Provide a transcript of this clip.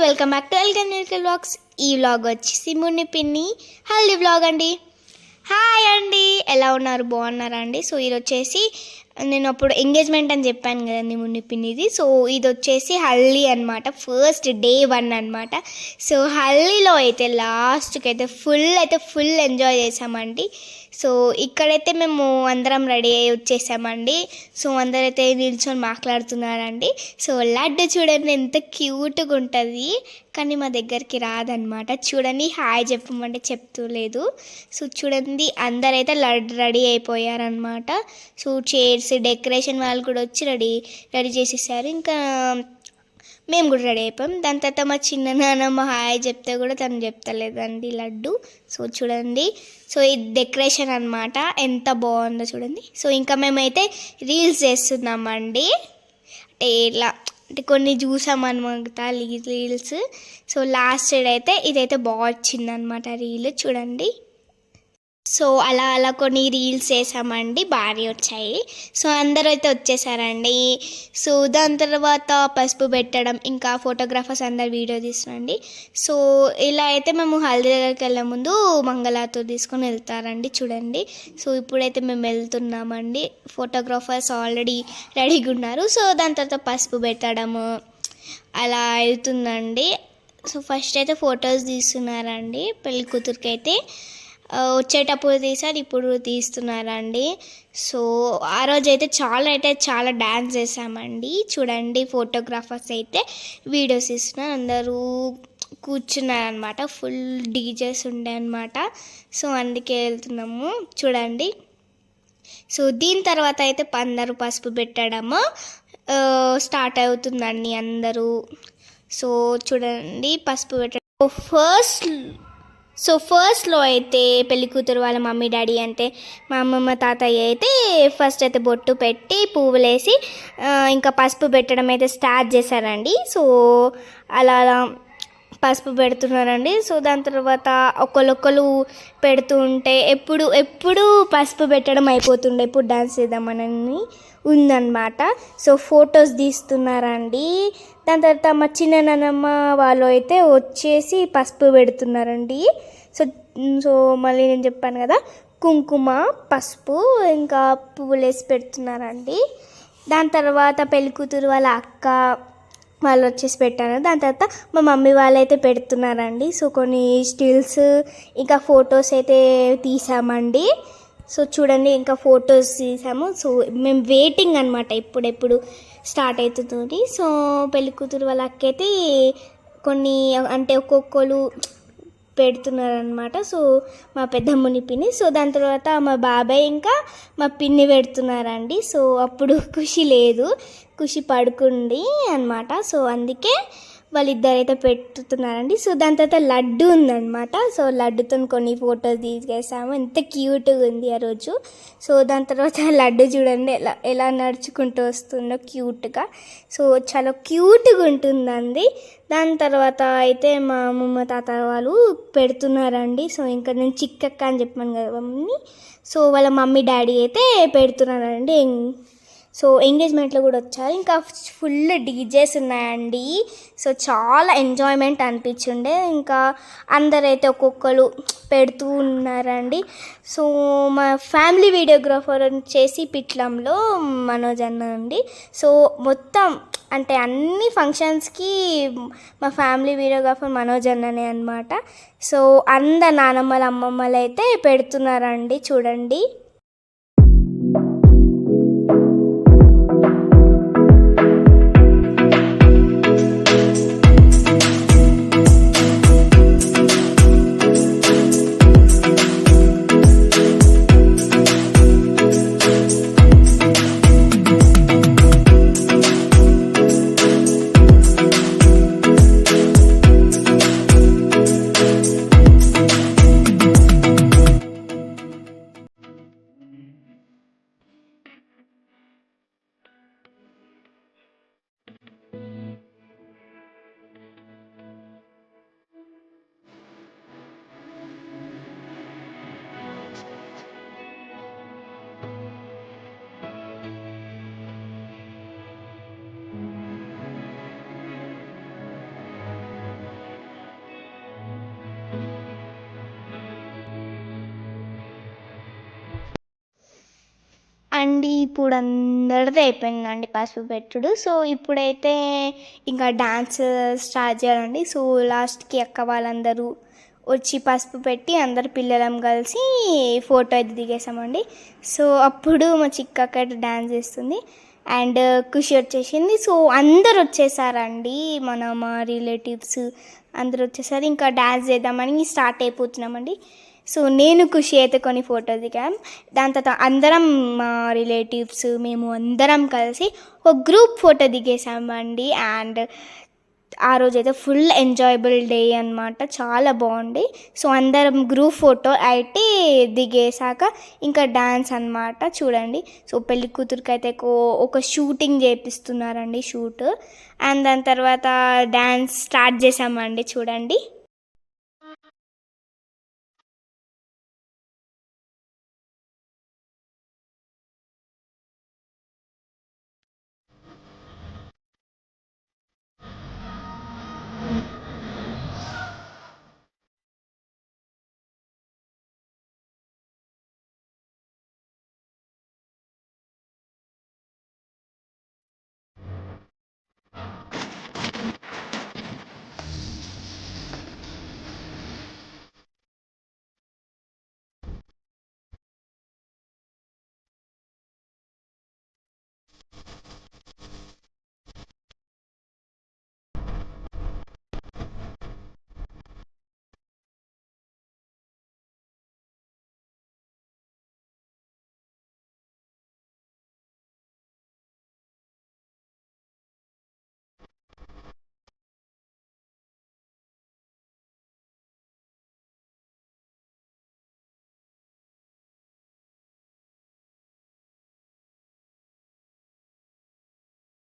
Welcome back to welcome నిల్కల్ blogs ఈ vlog వచ్చేసి మున్ని పిన్ని హల్దీ వ్లాగ్ అండి. హాయ్ అండి. ఎలా ఉన్నారు? బాగున్నారా అండి? సో ఇది వచ్చేసి నేను అప్పుడు ఎంగేజ్మెంట్ అని చెప్పాను కదండి మున్ని పిన్నిది. సో ఇది వచ్చేసి హల్దీ అనమాట ఫస్ట్ డే వన్ అనమాట సో హల్దీలో అయితే లాస్ట్కి అయితే ఫుల్ అయితే ఫుల్ ఎంజాయ్ చేసామండి సో ఇక్కడైతే మేము అందరం రెడీ అయ్యి వచ్చేసామండి. సో అందరైతే నిల్చొని మాట్లాడుతున్నారండి. సో లడ్డు చూడండి ఎంత క్యూట్గా ఉంటుంది. కానీ మా దగ్గరికి రాదనమాట చూడండి హాయ్ చెప్పమంటే చెప్తూ లేదు. సో చూడండి అందరైతే లడ్డు రెడీ అయిపోయారనమాట సో చైర్స్ డెకరేషన్ వాళ్ళు కూడా వచ్చి రెడీ రెడీ చేసేసారు. ఇంకా మేము కూడా రెడీ అయిపోయాం. దాని తర్వాత మా చిన్న నాన్నమ్మ హాయ్ చెప్తే కూడా తను చెప్తలేదండి లడ్డు. సో చూడండి. సో ఇది డెకరేషన్ అనమాట ఎంత బాగుందో చూడండి. సో ఇంకా మేమైతే రీల్స్ చేస్తున్నామండి. అంటే ఇలా అంటే కొన్ని చూసామన్నమాట రీల్స్ సో లాస్ట్ సైడ్ అయితే ఇదైతే బాగా వచ్చిందనమాట రీల్. చూడండి. సో అలా అలా కొన్ని రీల్స్ వేసామండి బాగానే వచ్చాయి. సో అందరూ అయితే వచ్చేసారండి. సో దాని తర్వాత పసుపు పెట్టడం ఇంకా ఫోటోగ్రాఫర్స్ అందరు వీడియో తీస్తున్నాండి సో ఇలా అయితే మేము హల్దీ దగ్గరికి వెళ్ళే ముందు మంగళాతో తీసుకొని వెళ్తారండి చూడండి. సో ఇప్పుడైతే మేము వెళ్తున్నామండి. ఫోటోగ్రాఫర్స్ ఆల్రెడీ రెడీగా ఉన్నారు. సో దాని తర్వాత పసుపు పెట్టడము అలా అవుతుందండి సో ఫస్ట్ అయితే ఫొటోస్ తీస్తున్నారండి పెళ్ళి కూతురికి అయితే వచ్చేటప్పుడు తీసారు ఇప్పుడు తీస్తున్నారండి. సో ఆ రోజు అయితే చాలా అయితే చాలా డ్యాన్స్ చేసామండి చూడండి ఫోటోగ్రాఫర్స్ అయితే వీడియోస్ ఇస్తున్నారు అందరూ కూర్చున్నారనమాట ఫుల్ డీజేస్ ఉండే అనమాట సో అందుకే వెళ్తున్నాము. చూడండి. సో దీని తర్వాత అయితే అందరూ పసుపు పెట్టడము స్టార్ట్ అవుతుందండి అందరూ. సో చూడండి పసుపు పెట్టడం. ఫస్ట్ సో ఫస్ట్లో అయితే పెళ్ళి కూతురు వాళ్ళ మమ్మీ డాడీ అంటే మా అమ్మమ్మ తాతయ్య అయితే ఫస్ట్ అయితే బొట్టు పెట్టి పువ్వులేసి ఇంకా పసుపు పెట్టడం అయితే స్టార్ట్ చేశారండి. సో అలా అలా పసుపు పెడుతున్నారండి. సో దాని తర్వాత ఒకళ్ళొక్కరు పెడుతూ ఉంటే ఎప్పుడు ఎప్పుడు పసుపు పెట్టడం అయిపోతుండే. ఇప్పుడు డాన్స్ చేద్దామని ఉందన్నమాట. సో ఫొటోస్ తీస్తున్నారండి. దాని తర్వాత మా చిన్న నాన్నమ్మ వాళ్ళు అయితే వచ్చేసి పసుపు పెడుతున్నారండి. సో సో మళ్ళీ నేను చెప్పాను కదా కుంకుమ పసుపు ఇంకా పువ్వులు వేసి పెడుతున్నారండి. దాని తర్వాత పెళ్ళికూతురు వాళ్ళ అక్క వాళ్ళు వచ్చేసి పెట్టారు. దాని తర్వాత మా మమ్మీ వాళ్ళు అయితే పెడుతున్నారండి. సో కొన్ని స్టిల్స్ ఇంకా ఫొటోస్ అయితే తీసామండి. సో చూడండి ఇంకా ఫొటోస్ తీసాము. సో మేము వెయిటింగ్ అనమాట ఇప్పుడెప్పుడు స్టార్ట్ అవుతుంది సో పెళ్ళి కూతురు కొన్ని అంటే ఒక్కొక్కరు పెడుతున్నారనమాట సో మా పెద్దమ్మని పిన్ని సో దాని తర్వాత మా బాబాయ్ ఇంకా మా పిన్ని పెడుతున్నారండి. సో అప్పుడు ఖుషి లేదు ఖుషి పడుకుంది అనమాట సో అందుకే వాళ్ళిద్దరైతే పెట్టుతున్నారండి. సో దాని తర్వాత లడ్డు ఉందన్నమాట. సో లడ్డుతో కొన్ని ఫొటోస్ తీసేసాము ఎంత క్యూట్గా ఉంది ఆ రోజు. సో దాని తర్వాత లడ్డు చూడండి ఎలా ఎలా నడుచుకుంటూ వస్తుందో క్యూట్గా. సో చాలా క్యూట్గా ఉంటుందండి. దాని తర్వాత అయితే మా అమ్మమ్మ తాత వాళ్ళు పెడుతున్నారండి. సో ఇంకా నేను చిక్కక్క అని చెప్పాను కదా మమ్మీ సో వాళ్ళ మమ్మీ డాడీ అయితే పెడుతున్నారండి. సో ఎంగేజ్మెంట్లో కూడా వచ్చారు. ఇంకా ఫుల్ డీజేస్ ఉన్నాయండి. సో చాలా ఎంజాయ్మెంట్ అనిపించుండే. ఇంకా అందరైతే ఒక్కొక్కరు పెడుతూ ఉన్నారండి. సో మా ఫ్యామిలీ వీడియోగ్రాఫర్ వచ్చేసి పిట్లంలో మనోజ్ అన్న అండి. సో మొత్తం అంటే అన్ని ఫంక్షన్స్కి మా ఫ్యామిలీ వీడియోగ్రాఫర్ మనోజ్ అన్ననే అనమాట సో అందరు నానమ్మలు అమ్మమ్మలు అయితే పెడుతున్నారండి. చూడండి. ఇప్పుడు అందరిది అయిపోయిందండి పసుపు పెట్టుడు. సో ఇప్పుడైతే ఇంకా డాన్స్ స్టార్ట్ చేయాలండి. సో లాస్ట్కి అక్క వాళ్ళందరూ వచ్చి పసుపు పెట్టి అందరు పిల్లలం కలిసి ఫోటో అయితే దిగేసామండి. సో అప్పుడు మా చిక్క అక్క డ్యాన్స్ చేస్తుంది. అండ్ ఖుషి వచ్చేసింది. సో అందరు వచ్చేసారండి. మన మా రిలేటివ్స్ అందరు వచ్చేసారు. ఇంకా డ్యాన్స్ చేద్దామని స్టార్ట్ అయిపోతున్నామండి. సో నేను ఖుషి అయితే కొన్ని ఫోటో దిగాం. దాని తర్వాత అందరం మా రిలేటివ్స్ మేము అందరం కలిసి ఒక గ్రూప్ ఫోటో దిగేసామండి అండ్ ఆ రోజు అయితే ఫుల్ ఎంజాయబుల్ డే అనమాట చాలా బాగుంది. సో అందరం గ్రూప్ ఫోటో అయితే దిగేసాక ఇంకా డ్యాన్స్ అన్నమాట చూడండి. సో పెళ్ళి కూతురికి అయితే కో- ఒక షూటింగ్ చేపిస్తున్నారండి షూట్. అండ్ దాని తర్వాత డ్యాన్స్ స్టార్ట్ చేసామండి చూడండి.